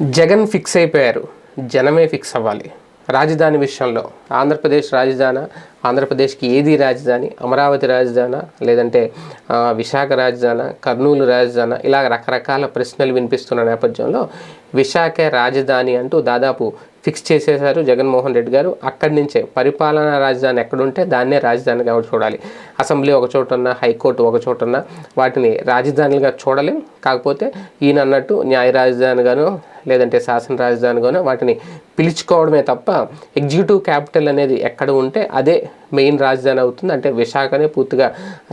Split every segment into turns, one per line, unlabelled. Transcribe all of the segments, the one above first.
Jagan fix అయిపోయారు. జనమే fix అవ్వాలి. రాజధాని విషయంలో ఆంధ్రప్రదేశ్ రాజధాని ఆంధ్రప్రదేశ్కి ఏది రాజధాని? అమరావతి రాజధాని లేదంటే విశాఖ రాజధాని కర్నూలు రాజధాని ఇలా రకరకాల ప్రశ్నలు వినిపిస్తున్న నేపథ్యంలో విశాఖ రాజధాని అంటూ దాదాపు ఫిక్స్ చేసేశారు జగన్మోహన్ రెడ్డి గారు. అక్కడి నుంచే పరిపాలనా రాజధాని ఎక్కడుంటే దాన్నే రాజధానిగా చూడాలి. అసెంబ్లీ ఒక చోట ఉన్న హైకోర్టు ఒక చోట ఉన్న వాటిని రాజధానిగా చూడలేం. కాకపోతే ఈయన అన్నట్టు న్యాయ రాజధానిగాను లేదంటే శాసన రాజధానిగానో వాటిని పిలుచుకోవడమే తప్ప ఎగ్జిక్యూటివ్ క్యాపిటల్ అనేది ఎక్కడ ఉంటే అదే మెయిన్ రాజధాని అవుతుంది. అంటే విశాఖనే పూర్తిగా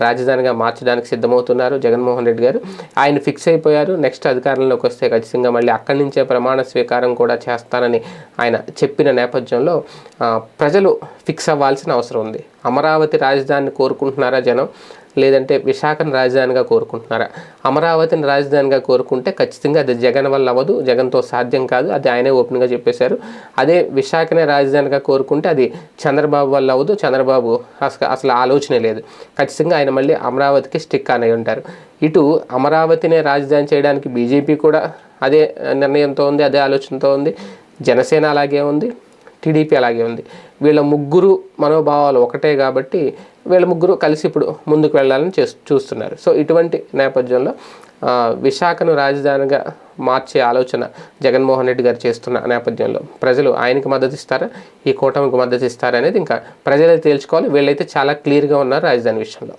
రాజధానిగా మార్చడానికి సిద్ధమవుతున్నారు జగన్మోహన్ రెడ్డి గారు. ఆయన ఫిక్స్ అయిపోయారు. నెక్స్ట్ అధికారంలోకి వస్తే ఖచ్చితంగా మళ్ళీ అక్కడి నుంచే ప్రమాణ స్వీకారం కూడా చేస్తానని ఆయన చెప్పిన నేపథ్యంలో ప్రజలు ఫిక్స్ అవ్వాల్సిన అవసరం ఉంది. అమరావతి రాజధానిని కోరుకుంటున్నారా జనం? లేదంటే విశాఖను రాజధానిగా కోరుకుంటున్నారా? అమరావతిని రాజధానిగా కోరుకుంటే ఖచ్చితంగా అది జగన్ వల్ల అవ్వదు జగన్తో సాధ్యం కాదు అది ఆయనే ఓపెన్గా చెప్పేశారు. అదే విశాఖనే రాజధానిగా కోరుకుంటే అది చంద్రబాబు వల్ల అవ్వదు చంద్రబాబు అసలు అసలు ఆలోచనే లేదు. ఖచ్చితంగా ఆయన మళ్ళీ అమరావతికి స్టిక్ అనే ఉంటారు. ఇటు అమరావతినే రాజధాని చేయడానికి బీజేపీ కూడా అదే నిర్ణయంతో ఉంది అదే ఆలోచనతో ఉంది. జనసేన అలాగే ఉంది. టీడీపీ అలాగే ఉంది. వీళ్ళ ముగ్గురు మనోభావాలు ఒకటే కాబట్టి వీళ్ళ ముగ్గురు కలిసి ఇప్పుడు ముందుకు వెళ్ళాలని చే చూస్తున్నారు. సో ఇటువంటి నేపథ్యంలో విశాఖను రాజధానిగా మార్చే ఆలోచన జగన్మోహన్ రెడ్డి గారు చేస్తున్న నేపథ్యంలో ప్రజలు ఆయనకి మద్దతు ఇస్తారా? ఈ కూటమికి మద్దతు ఇస్తారా అనేది ఇంకా ప్రజలే తేల్చుకోవాలి. వీళ్ళైతే చాలా క్లియర్గా ఉన్నారు రాజధాని విషయంలో.